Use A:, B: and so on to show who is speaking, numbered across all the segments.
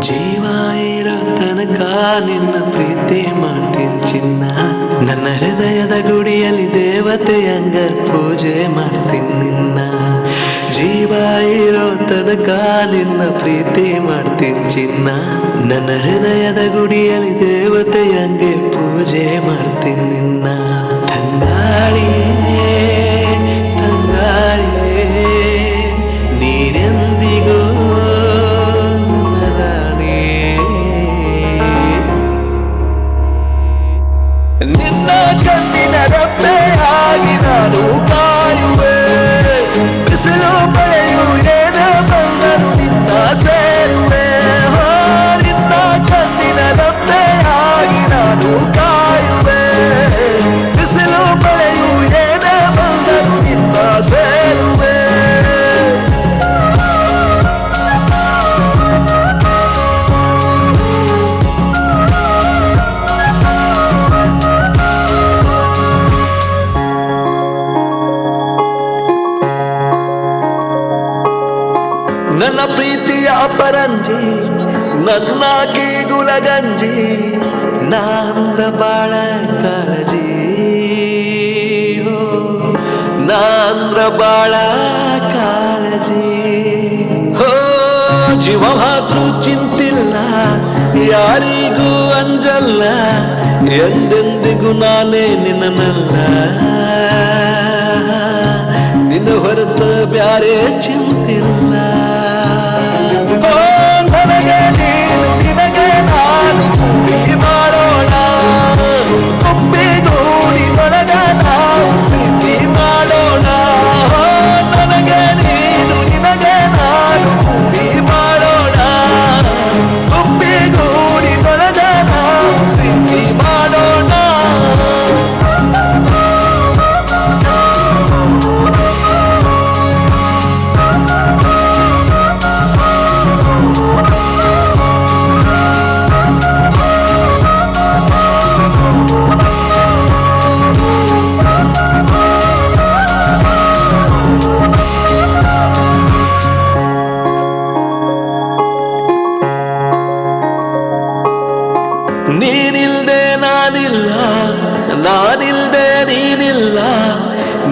A: ಜೀವ ಇರೋ ತನಕ ನಿನ್ನ ಪ್ರೀತಿ ಮಾಡ್ತೀನಿ ಚಿನ್ನ. ನನ್ನ ಹೃದಯದ ಗುಡಿಯಲ್ಲಿ ದೇವತೆಯಂಗ ಪೂಜೆ ಮಾಡ್ತೀನಿ ನಿನ್ನ. ಜೀವ ಇರೋ ತನಕ ನಿನ್ನ ಪ್ರೀತಿ ಮಾಡ್ತೀನಿ ಚಿನ್ನ. ನನ್ನ ಹೃದಯದ ಗುಡಿಯಲ್ಲಿ ದೇವತೆಯಂಗೆ ಪೂಜೆ ಮಾಡ್ತೀನಿ ನಿನ್ನ. ನಿನ್ನ ಕಣ್ಣಿನ ರಪ್ಪೆಯಾಗಿ ನಾನು ಕಾಯುವೆ. ಬಿಸಿಲು ಮಳೆಯು ನನ್ನ ಪ್ರೀತಿಯ ಅಪರಂಜಿ, ನನ್ನ ಗುಲಗಂಜಿ ನಾಂದ್ರ ಬಾಳ ಕಾಳಜಿ. ನಾಂದ್ರ ಬಾಳ ಕಾಳಜಿ. ಹೋ ಜೀವ ಮಾತೃ ಚಿಂತಿಲ್ಲ, ಯಾರಿಗೂ ಅಂಜಲ್ಲ, ಎಂದೆಂದಿಗೂ ನಾನೇ ನಿನ್ನನಲ್ಲ. ನಿನ್ನ ಹೊರತು ಬ್ಯಾರೆ ಚಿಂತಿಲ್ಲ.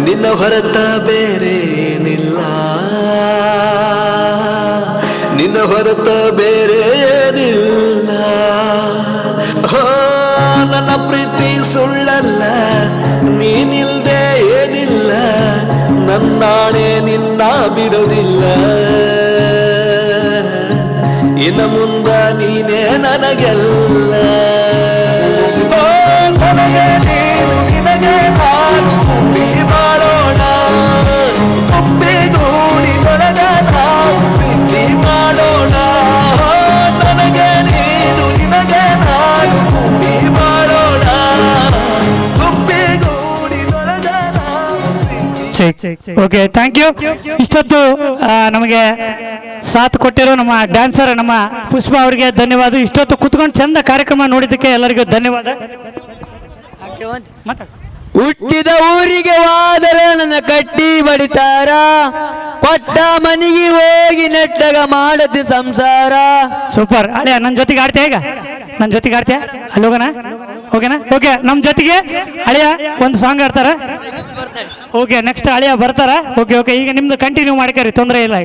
A: ನಿನ್ನ ಹೊರತ ಬೇರೆ ಏನಿಲ್ಲ ನಿನ್ನ ಹೊರತ ಬೇರೆ ಏನಿಲ್ಲ ಹೋ, ನನ್ನ ಪ್ರೀತಿ ಸುಳ್ಳಲ್ಲ ನೀನಿಲ್ದೆ ಏನಿಲ್ಲ. ನನ್ನಾಣೆ ನಿನ್ನ ಬಿಡೋದಿಲ್ಲ. ಇನ್ನು ಮುಂದ ನೀನೇ ನನಗೆಲ್ಲ.
B: ಓಕೆ ಥ್ಯಾಂಕ್ ಯು ಇಷ್ಟೊತ್ತು ನಮಗೆ ಸಾಥ್ ಕೊಟ್ಟಿರೋ ನಮ್ಮ ಡ್ಯಾನ್ಸರ್ ನಮ್ಮ ಪುಷ್ಪ ಅವರಿಗೆ ಧನ್ಯವಾದ. ಇಷ್ಟೊತ್ತು ಕುತ್ಕೊಂಡು ಚಂದ ಕಾರ್ಯಕ್ರಮ ನೋಡಿದ್ದಕ್ಕೆ ಎಲ್ಲರಿಗೂ ಧನ್ಯವಾದ.
C: ಹುಟ್ಟಿದ ಊರಿಗೆ ಹೋದರೆ ನನ್ನ ಕಟ್ಟಿ ಬಡಿತಾರ. ಕೊಟ್ಟ ಮನೆಗೆ ಹೋಗಿ ನೆಟ್ಟಾಗ ಮಾಡತಿ ಸಂಸಾರ.
B: ಸೂಪರ್ ಅದೇ ನನ್ನ ಜೊತೆಗೆ ಆಡ್ತೀಯ ಈಗ? ನನ್ನ ಜೊತೆಗೆ ಆಡ್ತೀಯ? ಅಲ್ಲಿ ಹೋಗೋಣ? ಓಕೆನಾ ಓಕೆ ನಮ್ಮ ಜೊತೆಗೆ ಅಳಿಯ ಒಂದು ಸಾಂಗ್ ಆಡ್ತಾರ ಓಕೆ ನೆಕ್ಸ್ಟ್ ಅಳಿಯ ಬರ್ತಾರ? ಓಕೆ ಓಕೆ ಈಗ ನಿಮ್ದು ಕಂಟಿನ್ಯೂ ಮಾಡ್ಕರಿ ತೊಂದರೆ ಇಲ್ಲ